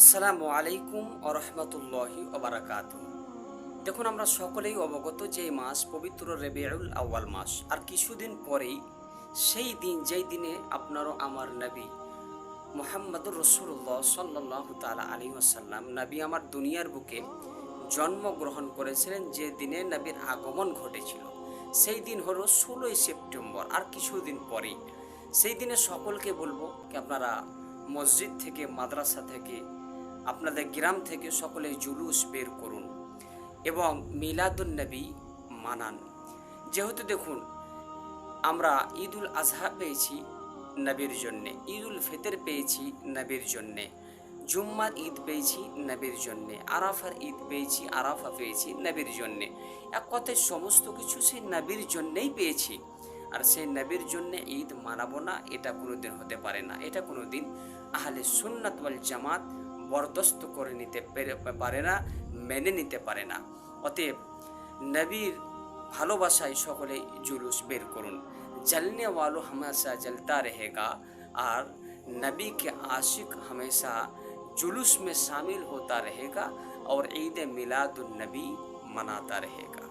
আসসালামু আলাইকুম আরহামতুল্লাহি ওবরাকাত দেখুন, আমরা সকলেই অবগত যে মাস পবিত্র রেবিউল আউয়াল মাস, আর কিছুদিন পরেই সেই দিন, যেই দিনে আপনারও আমার নবী মোহাম্মদুর রসুল্লাহ সাল্লাহ তালা আলী আসাল্লাম নবী আমার দুনিয়ার বুকে জন্মগ্রহণ করেছিলেন, যে দিনে নবীর আগমন ঘটেছিল। সেই দিন হলো ষোলোই সেপ্টেম্বর, আর কিছুদিন পরেই। সেই দিনে সকলকে বলব কি, আপনারা মসজিদ থেকে, মাদ্রাসা থেকে আপনাদের গ্রাম থেকে সকলে জুলুস বের করুন এবং মিলাদুন্নবী মানান। যেহেতু দেখুন, আমরা ঈদুল আজহা পেয়েছি নবীর জন্যে, ঈদুল ফিতর পেয়েছি নবীর জন্যে, জুম্মার ঈদ পেয়েছি নবীর জন্যে, আরাফার ঈদ পেয়েছি, আরাফা পেয়েছি নবীর জন্যে। এক কথায় সমস্ত কিছু সেই নবীর জন্যেই পেয়েছি। আর সেই নবীর জন্যে ঈদ মানাবো না, এটা কোনোদিন হতে পারে না। এটা কোনোদিন আহলে সুন্নাত জামাত বরদস্ত করে নিতে পেরে- পারে না মেনে নিতে পারে না অতএব নবীর ভালোবাসায় সকলে জুলুস বের করুন जलने वालों हमेशा जलता रहेगा और नबी के आशिक हमेशा जुलूस में शामिल होता रहेगा और ईद मिलादुन्नबी मनाता रहेगा